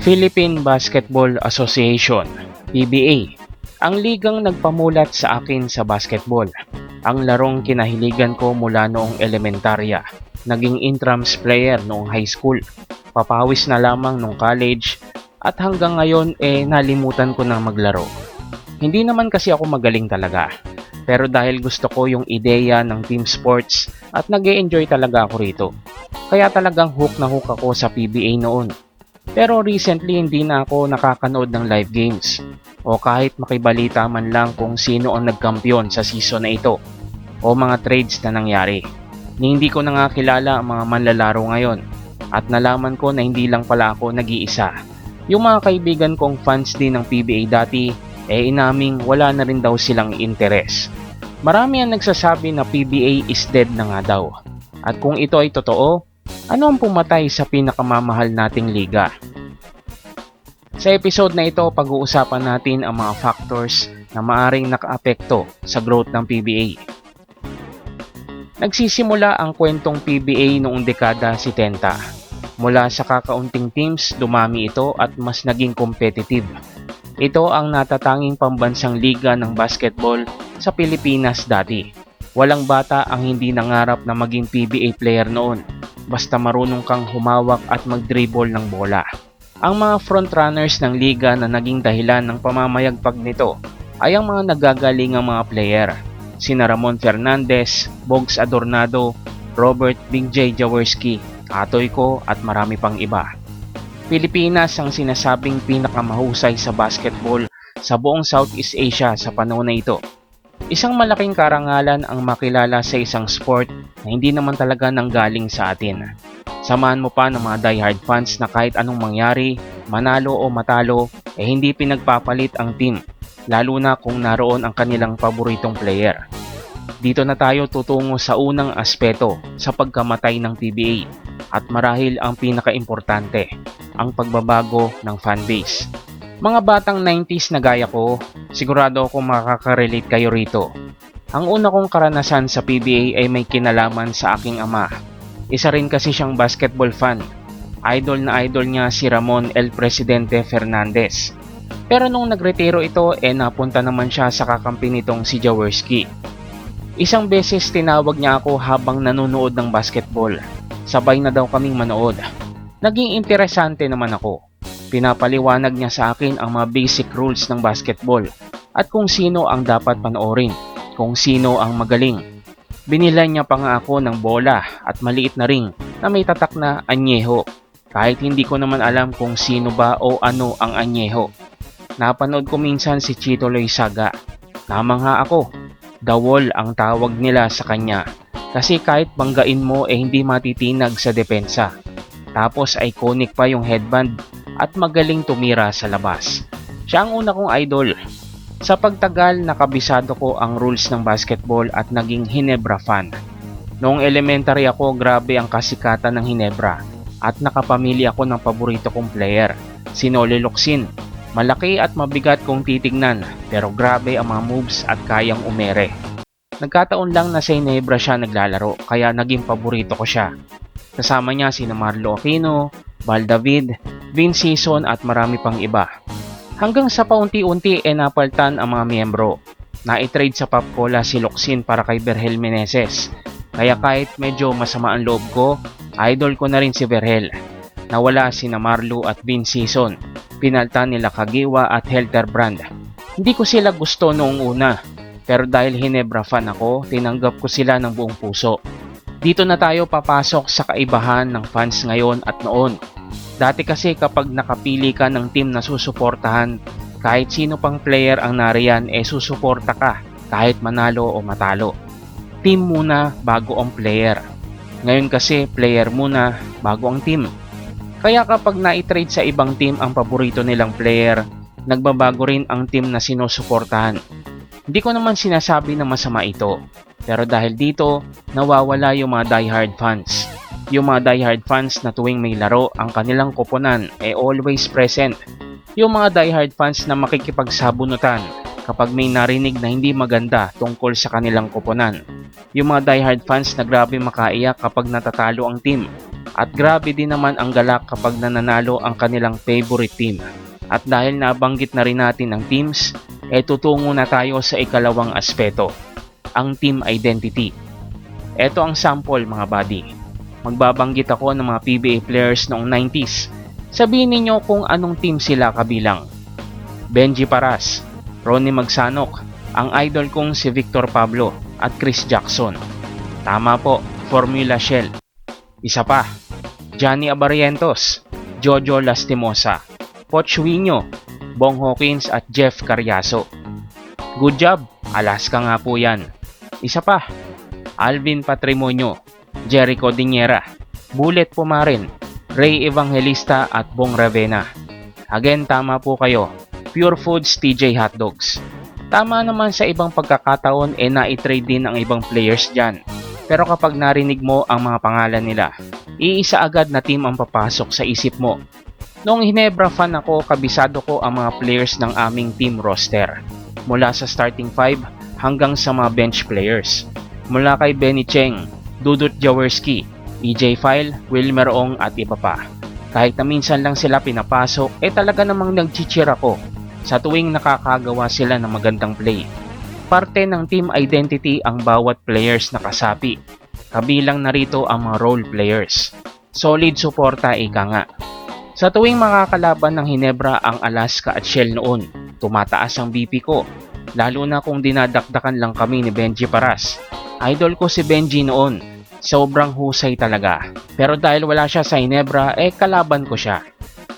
Philippine Basketball Association, PBA, ang ligang nagpamulat sa akin sa basketball. Ang larong kinahiligan ko mula noong elementarya. Naging intrams player noong high school. Papawis na lamang noong college at hanggang ngayon eh nalimutan ko na maglaro. Hindi naman kasi ako magaling talaga. Pero dahil gusto ko yung ideya ng team sports at nag enjoy talaga ako rito. Kaya talagang hook na hook ako sa PBA noon. Pero recently hindi na ako nakakanood ng live games o kahit makibalita man lang kung sino ang nagkampiyon sa season na ito o mga trades na nangyari. Hindi ko na nga kilala ang mga manlalaro ngayon at nalaman ko na hindi lang pala ako nag-iisa. Yung mga kaibigan kong fans din ng PBA dati eh inaming wala na rin daw silang interes. Marami ang nagsasabi na PBA is dead na nga daw. At kung ito ay totoo, ano ang pumatay sa pinakamamahal nating liga? Sa episode na ito, pag-uusapan natin ang mga factors na maaring nakaapekto sa growth ng PBA. Nagsisimula ang kwentong PBA noong dekada 70. Mula sa kakaunting teams, dumami ito at mas naging competitive. Ito ang natatanging pambansang liga ng basketball sa Pilipinas dati. Walang bata ang hindi nangarap na maging PBA player noon, basta marunong kang humawak at mag-dribble ng bola. Ang mga frontrunners ng liga na naging dahilan ng pamamayagpag nito ay ang mga nagagalingang mga player. Sina Ramon Fernandez, Bogs Adornado, Robert Big J. Jaworski, Atoy ko at marami pang iba. Pilipinas ang sinasabing pinakamahusay sa basketball sa buong Southeast Asia sa panahon na ito. Isang malaking karangalan ang makilala sa isang sport na hindi naman talaga nanggaling sa atin. Samahan mo pa ng mga diehard fans na kahit anong mangyari, manalo o matalo, eh hindi pinagpapalit ang team, lalo na kung naroon ang kanilang paboritong player. Dito na tayo tutungo sa unang aspeto sa pagkamatay ng PBA at marahil ang pinakaimportante, ang pagbabago ng fanbase. Mga batang 90s na gaya ko, sigurado ako makaka-relate kayo rito. Ang una kong karanasan sa PBA ay may kinalaman sa aking ama. Isa rin kasi siyang basketball fan. Idol na idol niya si Ramon El Presidente Fernandez. Pero nung nagretiro ito, eh napunta naman siya sa kakampi nitong si Jaworski. Isang beses tinawag niya ako habang nanonood ng basketball. Sabay na daw kaming manood. Naging interesante naman ako. Pinapaliwanag niya sa akin ang mga basic rules ng basketball at kung sino ang dapat panoorin, kung sino ang magaling. Binilan niya pa nga ako ng bola at maliit na ring na may tatak na anyeho kahit hindi ko naman alam kung sino ba o ano ang anyeho. Napanood ko minsan si Chito Loizaga. Namangha ako. Wall ang tawag nila sa kanya kasi kahit banggain mo eh hindi matitinag sa depensa. Tapos iconic pa yung headband at magaling tumira sa labas. Siya ang una kong idol. Sa pagtagal, nakabisado ko ang rules ng basketball at naging Hinebra fan. Noong elementary ako, grabe ang kasikatan ng Hinebra at nakapamilya ako ng paborito kong player, si Noli Locsin. Malaki at mabigat kong titignan pero grabe ang mga moves at kayang umere. Nagkataon lang na sa Hinebra siya naglalaro kaya naging paborito ko siya. Kasama niya si Marlo Aquino, Val David, Vince Season at marami pang iba. Hanggang sa paunti-unti e napaltan ang mga miyembro. Na-trade sa Pop Cola si Locsin para kay Berhel Meneses. Kaya kahit medyo masama ang loob ko, idol ko na rin si Berhel. Nawala si Marlo at Vince Season. Pinaltan nila Kagiwa at Helterbrand. Hindi ko sila gusto noong una, pero dahil Hinebra fan ako, tinanggap ko sila ng buong puso. Dito na tayo papasok sa kaibahan ng fans ngayon at noon. Dati kasi kapag nakapili ka ng team na susuportahan, kahit sino pang player ang nariyan eh susuporta ka kahit manalo o matalo. Team muna bago ang player. Ngayon kasi player muna bago ang team. Kaya kapag na-trade sa ibang team ang paborito nilang player, nagbabago rin ang team na sinusuportahan. Hindi ko naman sinasabi na masama ito, pero dahil dito, nawawala yung mga diehard fans. Yung mga diehard fans na tuwing may laro ang kanilang koponan ay always present. Yung mga diehard fans na makikipagsabunutan kapag may narinig na hindi maganda tungkol sa kanilang koponan. Yung mga diehard fans na grabe makaiyak kapag natatalo ang team. At grabe din naman ang galak kapag nananalo ang kanilang favorite team. At dahil nabanggit na rin natin ang teams, e tutungo na tayo sa ikalawang aspeto, ang team identity. Ito ang sample mga buddy. Magbabanggit ako ng mga PBA players noong 90s. Sabihin ninyo kung anong team sila kabilang. Benji Paras, Ronnie Magsanok, ang idol kong si Victor Pablo at Chris Jackson. Tama po, Formula Shell. Isa pa, Johnny Abarientos, Jojo Lastimosa, Poch Wino, Bong Hawkins at Jeff Carriaso. Good job, Alaska nga po yan. Isa pa, Alvin Patrimonio, Jericho Diniera, Bullet Pumarin, Ray Evangelista at Bong Ravena. Again, tama po kayo. Pure Foods TJ Hotdogs. Tama naman sa ibang pagkakataon e na-trade din ang ibang players dyan. Pero kapag narinig mo ang mga pangalan nila, iisa agad na team ang papasok sa isip mo. Noong Hinebra fan ako, kabisado ko ang mga players ng aming team roster. Mula sa starting 5 hanggang sa mga bench players. Mula kay Benny Cheng, Dudut Jaworski, EJ File, Wilmer Ong at iba pa. Kahit na minsan lang sila pinapasok, eh talaga namang nagchichir ako sa tuwing nakakagawa sila ng magandang play. Parte ng team identity ang bawat players na kasapi. Kabilang narito ang mga role players. Solid suporta ika nga. Sa tuwing makakalaban ng Hinebra ang Alaska at Shell noon, tumataas ang BP ko. Lalo na kung dinadakdakan lang kami ni Benji Paras. Idol ko si Benji noon. Sobrang husay talaga. Pero dahil wala siya sa Hinebra, eh kalaban ko siya.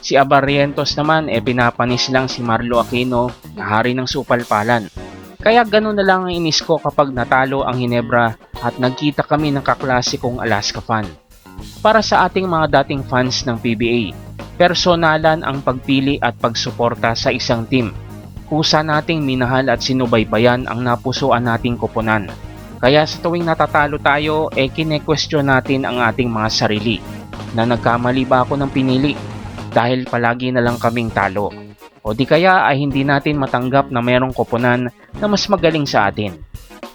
Si Abarrientos naman eh pinapanis lang si Marlo Aquino na hari ng supalpalan. Kaya ganun na lang ang inis ko kapag natalo ang Hinebra at nagkita kami ng kaklasikong Alaska fan. Para sa ating mga dating fans ng PBA, personalan ang pagpili at pagsuporta sa isang team. Kusa nating minahal at sinubaybayan ang napusuan nating koponan. Kaya sa tuwing natatalo tayo, eh kine-question natin ang ating mga sarili na nagkamali ba ako ng pinili dahil palagi na lang kaming talo. O di kaya ay hindi natin matanggap na mayroong koponan na mas magaling sa atin.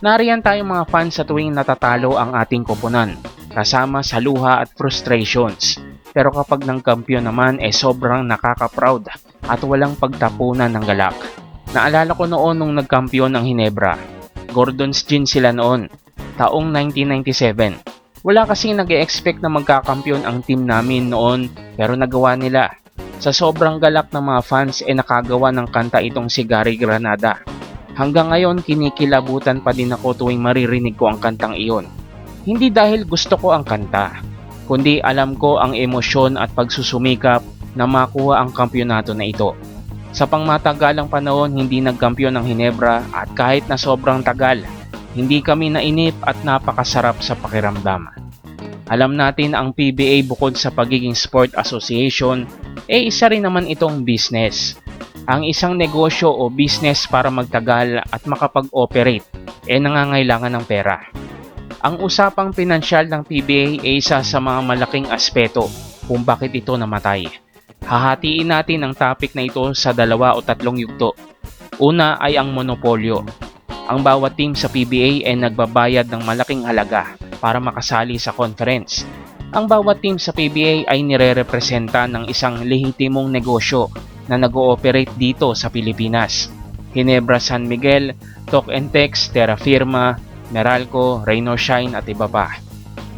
Nariyan tayong mga fans sa tuwing natatalo ang ating koponan, kasama sa luha at frustrations. Pero kapag ng kampiyon naman ay eh sobrang nakaka-proud at walang pagtapunan ng galak. Naalala ko noon nung nagkampiyon ng Hinebra. Gordon's Gin sila noon, taong 1997. Wala kasing nag expect na magkakampiyon ang team namin noon pero nagawa nila. Sa sobrang galak ng mga fans e eh nakagawa ng kanta itong si Gary Granada. Hanggang ngayon kinikilabutan pa din ako tuwing maririnig ko ang kantang iyon. Hindi dahil gusto ko ang kanta, kundi alam ko ang emosyon at pagsusumikap na makuha ang kampyonato na ito. Sa pangmatagalang panahon, hindi nagkampiyon ng Hinebra at kahit na sobrang tagal, hindi kami nainip at napakasarap sa pakiramdam. Alam natin ang PBA bukod sa pagiging sport association, eh isa rin naman itong business. Ang isang negosyo o business para magtagal at makapag-operate, eh nangangailangan ng pera. Ang usapang pinansyal ng PBA ay isa sa mga malaking aspeto kung bakit ito namatay. Hahatiin natin ang topic na ito sa dalawa o tatlong yugto. Una ay ang monopolyo. Ang bawat team sa PBA ay nagbabayad ng malaking halaga para makasali sa conference. Ang bawat team sa PBA ay nire-representa ng isang lehitimong negosyo na nag-ooperate dito sa Pilipinas. Hinebra San Miguel, Talk and Text, Terra Firma, Meralco, Raynor Shine at iba pa.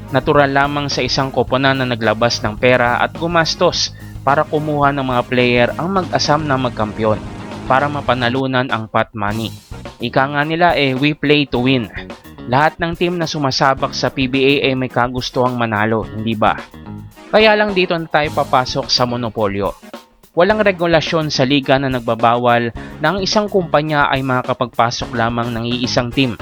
Natural lamang sa isang koponan na naglabas ng pera at gumastos para kumuha ng mga player ang mag-asam na magkampiyon para mapanalunan ang pot money. Ika nga nila eh, we play to win. Lahat ng team na sumasabak sa PBA ay may kagustuhang manalo, hindi ba? Kaya lang dito na tayo papasok sa monopolyo. Walang regulasyon sa liga na nagbabawal na ang isang kumpanya ay makakapagpasok lamang ng iisang team.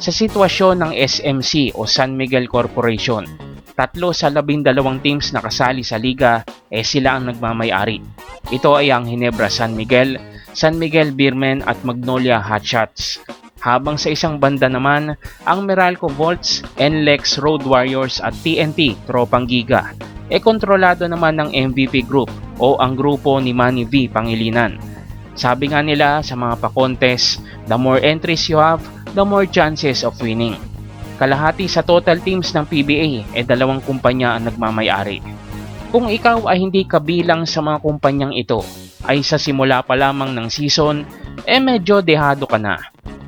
Sa sitwasyon ng SMC o San Miguel Corporation, tatlo sa labindalawang teams na kasali sa liga eh sila ang nagmamayari. Ito ay ang Hinebra San Miguel, San Miguel Beermen at Magnolia Hotshots. Habang sa isang banda naman, ang Meralco Volts, NLEX Road Warriors at TNT Tropang Giga e kontrolado naman ng MVP Group o ang grupo ni Manny V Pangilinan. Sabi nga nila sa mga pa-contest, the more entries you have, the more chances of winning. Kalahati sa total teams ng PBA e dalawang kumpanya ang nagmamayari. Kung ikaw ay hindi kabilang sa mga kumpanyang ito, ay sa simula pa lamang ng season, eh medyo dehado ka na.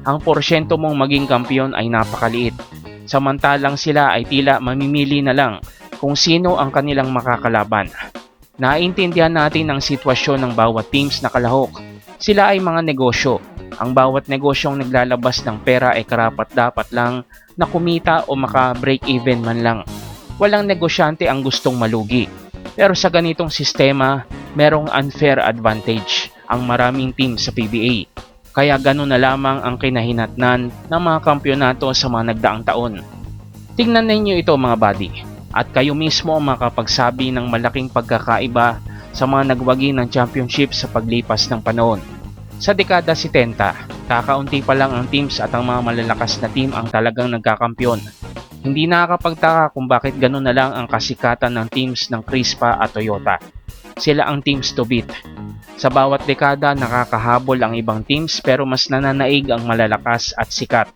Ang porsyento mong maging kampiyon ay napakaliit. Samantalang sila ay tila mamimili na lang kung sino ang kanilang makakalaban. Naintindihan natin ang sitwasyon ng bawat teams na kalahok. Sila ay mga negosyo. Ang bawat negosyong naglalabas ng pera ay karapat dapat lang na kumita o maka-break even man lang. Walang negosyante ang gustong malugi. Pero sa ganitong sistema, merong unfair advantage ang maraming team sa PBA. Kaya ganun na lamang ang kinahinatnan ng mga kampyonato sa mga nagdaang taon. Tingnan ninyo ito mga buddy at kayo mismo ang makapagsabi ng malaking pagkakaiba sa mga nagwagi ng championship sa paglipas ng panahon. Sa dekada 70, kakaunti pa lang ang teams at ang mga malalakas na team ang talagang nagkakampyon. Hindi nakakapagtaka kung bakit ganun na lang ang kasikatan ng teams ng Crispa at Toyota. Sila ang teams to beat. Sa bawat dekada nakakahabol ang ibang teams pero mas nananaig ang malalakas at sikat.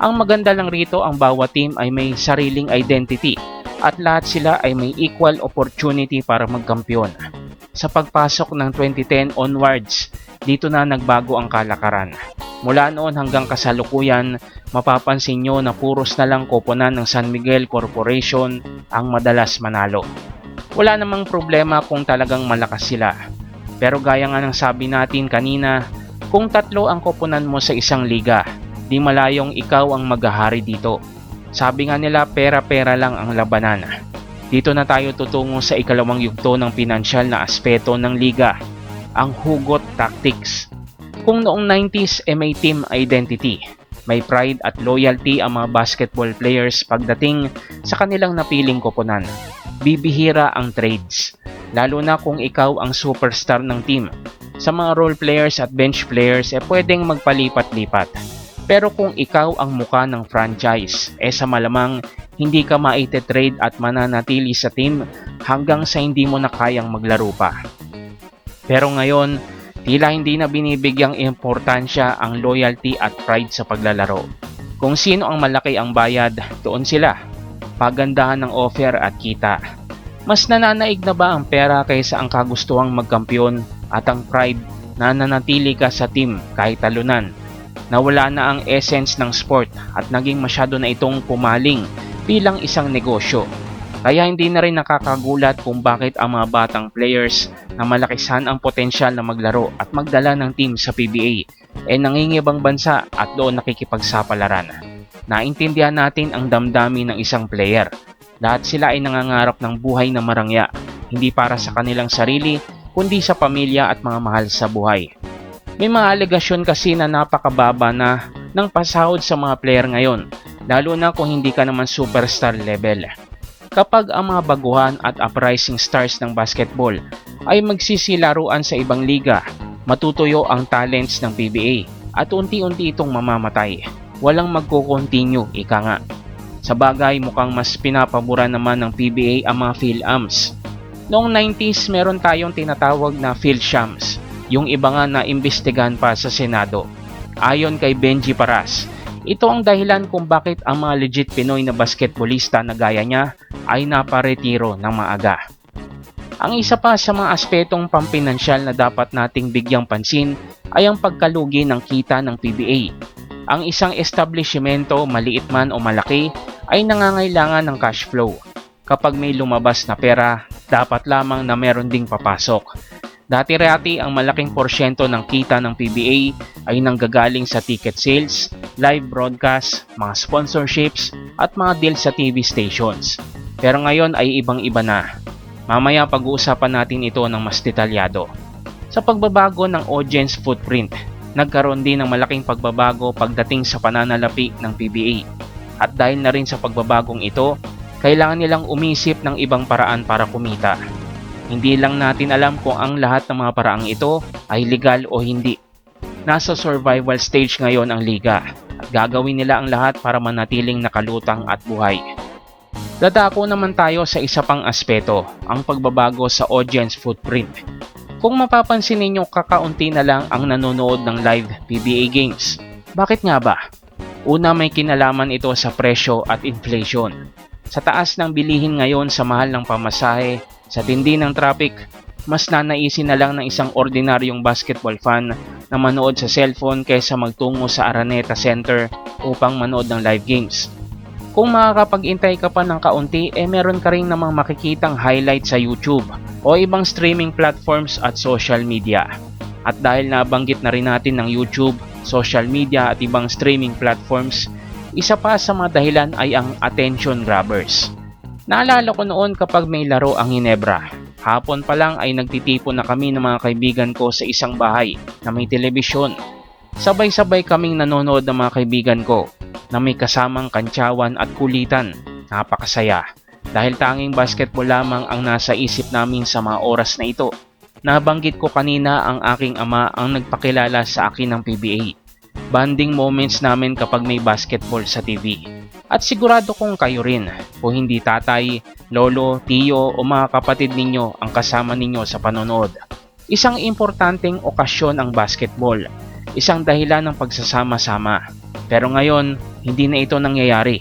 Ang maganda lang rito ang bawat team ay may sariling identity at lahat sila ay may equal opportunity para magkampiyon. Sa pagpasok ng 2010 onwards, dito na nagbago ang kalakaran. Mula noon hanggang kasalukuyan, mapapansin nyo na puros na lang koponan ng San Miguel Corporation ang madalas manalo. Wala namang problema kung talagang malakas sila. Pero gaya nga ng sabi natin kanina, kung tatlo ang koponan mo sa isang liga, di malayong ikaw ang maghahari dito. Sabi nga nila pera-pera lang ang labanan. Dito na tayo tutungo sa ikalawang yugto ng pinansyal na aspeto ng liga, ang hugot tactics. Kung noong 90s ay may team identity, may pride at loyalty ang mga basketball players pagdating sa kanilang napiling koponan. Bibihira ang trades, lalo na kung ikaw ang superstar ng team. Sa mga role players at bench players eh pwedeng magpalipat-lipat. Pero kung ikaw ang muka ng franchise, eh sa malamang hindi ka maite-trade at mananatili sa team hanggang sa hindi mo na kayang maglaro pa. Pero ngayon, tila hindi na binibigyang importansya ang loyalty at pride sa paglalaro. Kung sino ang malaki ang bayad, doon sila. Pagandahan ng offer at kita. Mas nananaig na ba ang pera kaysa ang kagustuhang magkampiyon at ang pride na nanatili ka sa team kahit talunan? Nawala na ang essence ng sport at naging masyado na itong pumaling bilang isang negosyo. Kaya hindi na rin nakakagulat kung bakit ang mga batang players na malakisan ang potensyal na maglaro at magdala ng team sa PBA ay nangingibang bansa at doon nakikipagsapalaran. Naintindihan natin ang damdamin ng isang player. Lahat sila ay nangangarap ng buhay na marangya, hindi para sa kanilang sarili, kundi sa pamilya at mga mahal sa buhay. May mga alegasyon kasi na napakababa na ng pasahod sa mga player ngayon, lalo na kung hindi ka naman superstar level kapag ang mga baguhan at uprising stars ng basketball ay magsisilaruan sa ibang liga, matutuyo ang talents ng PBA at unti-unti itong mamamatay. Walang magko-continue, ika nga. Sa bagay, mukhang mas pinapabura naman ng PBA ang mga PhilAms. Noong 90s, meron tayong tinatawag na PhilShams, yung iba nga na imbestigahan pa sa Senado. Ayon kay Benji Paras, ito ang dahilan kung bakit ang mga legit Pinoy na basketballista na gaya niya ay naparetiro ng maaga. Ang isa pa sa mga aspetong pampinansyal na dapat nating bigyang pansin ay ang pagkalugi ng kita ng PBA. Ang isang establishmento, maliit man o malaki, ay nangangailangan ng cash flow. Kapag may lumabas na pera, dapat lamang na meron ding papasok. Dati-rati ang malaking porsyento ng kita ng PBA ay nanggagaling sa ticket sales, live broadcast, mga sponsorships at mga deals sa TV stations. Pero ngayon ay ibang-iba na. Mamaya pag-uusapan natin ito ng mas detalyado. Sa pagbabago ng audience footprint, nagkaroon din ng malaking pagbabago pagdating sa pananalapi ng PBA. At dahil na rin sa pagbabagong ito, kailangan nilang umisip ng ibang paraan para kumita. Hindi lang natin alam kung ang lahat ng mga paraang ito ay legal o hindi. Nasa survival stage ngayon ang liga at gagawin nila ang lahat para manatiling nakalutang at buhay. Dadako naman tayo sa isa pang aspeto, ang pagbabago sa audience footprint. Kung mapapansin ninyo kakaunti na lang ang nanonood ng live PBA games. Bakit nga ba? Una may kinalaman ito sa presyo at inflation. Sa taas ng bilihin ngayon sa mahal ng pamasahe, sa tindi ng traffic, mas nanaisin na lang ng isang ordinaryong basketball fan na manood sa cellphone kaysa magtungo sa Araneta Center upang manood ng live games. Kung makakapag-intay ka pa ng kaunti, eh meron ka rin namang makikitang highlight sa YouTube o ibang streaming platforms at social media. At dahil nabanggit na rin natin ng YouTube, social media at ibang streaming platforms, isa pa sa mga dahilan ay ang attention grabbers. Naalala ko noon kapag may laro ang Hinebra. Hapon pa lang ay nagtitipon na kami ng mga kaibigan ko sa isang bahay na may telebisyon. Sabay-sabay kaming nanonood ng mga kaibigan ko na may kasamang kantsawan at kulitan. Napakasaya dahil tanging basketball lamang ang nasa isip namin sa mga oras na ito. Nabanggit ko kanina ang aking ama ang nagpakilala sa akin ng PBA. Banding moments namin kapag may basketball sa TV. At sigurado kong kayo rin, kung hindi tatay, lolo, tiyo o mga kapatid ninyo ang kasama ninyo sa panonood. Isang importanteng okasyon ang basketball, isang dahilan ng pagsasama-sama. Pero ngayon, hindi na ito nangyayari.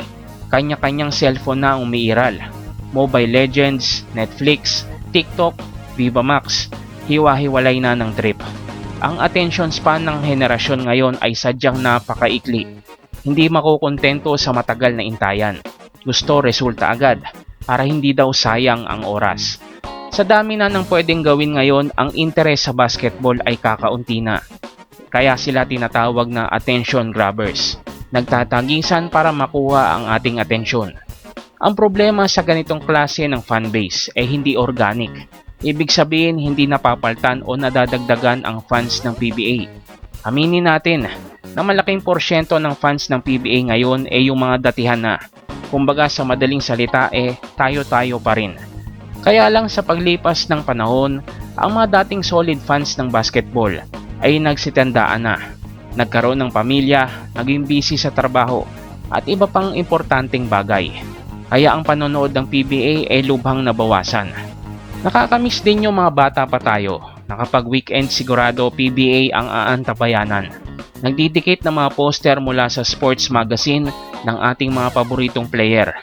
Kanya-kanyang cellphone na umiiral. Mobile Legends, Netflix, TikTok, Viva Max, hiwa-hiwalay na ng trip. Ang attention span ng henerasyon ngayon ay sadyang napakaikli hindi makukontento sa matagal na intayan. Gusto resulta agad para hindi daw sayang ang oras. Sa dami na ng pwedeng gawin ngayon, ang interes sa basketball ay kakaunti na. Kaya sila tinatawag na attention grabbers. Nagtatagisan para makuha ang ating atensyon. Ang problema sa ganitong klase ng fanbase ay hindi organic. Ibig sabihin hindi napapaltan o nadadagdagan ang fans ng PBA. Aminin natin, na malaking porsyento ng fans ng PBA ngayon ay yung mga datihan na. Kumbaga sa madaling salita eh tayo-tayo pa rin. Kaya lang sa paglipas ng panahon, ang mga dating solid fans ng basketball ay nagsitandaan na. Nagkaroon ng pamilya, naging busy sa trabaho at iba pang importanteng bagay. Kaya ang panonood ng PBA ay lubhang nabawasan. Nakakamiss din yung mga bata pa tayo na kapag weekend sigurado PBA ang aantabayanan Nagdidikit ng mga poster mula sa sports magazine ng ating mga paboritong player.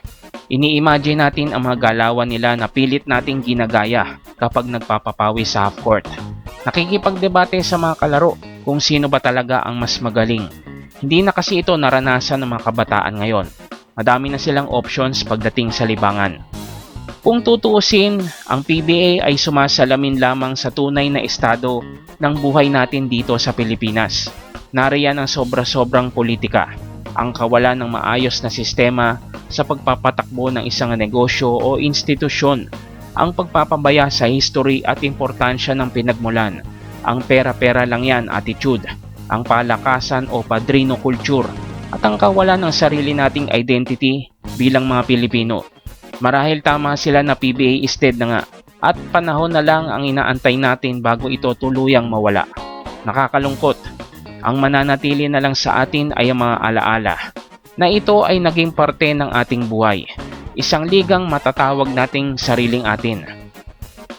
Ini-imagine natin ang mga galawan nila na pilit nating ginagaya kapag nagpapapawi sa half court. Nakikipagdebate sa mga kalaro kung sino ba talaga ang mas magaling. Hindi na kasi ito naranasan ng mga kabataan ngayon. Madami na silang options pagdating sa libangan. Kung tutuusin, ang PBA ay sumasalamin lamang sa tunay na estado ng buhay natin dito sa Pilipinas nariyan ang sobra-sobrang politika, ang kawalan ng maayos na sistema sa pagpapatakbo ng isang negosyo o institusyon, ang pagpapabaya sa history at importansya ng pinagmulan, ang pera-pera lang yan attitude, ang palakasan o padrino culture, at ang kawalan ng sarili nating identity bilang mga Pilipino. Marahil tama sila na PBA is dead na nga at panahon na lang ang inaantay natin bago ito tuluyang mawala. Nakakalungkot ang mananatili na lang sa atin ay ang mga alaala na ito ay naging parte ng ating buhay. Isang ligang matatawag nating sariling atin.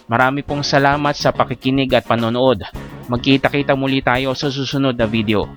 Marami pong salamat sa pakikinig at panonood. Magkita-kita muli tayo sa susunod na video.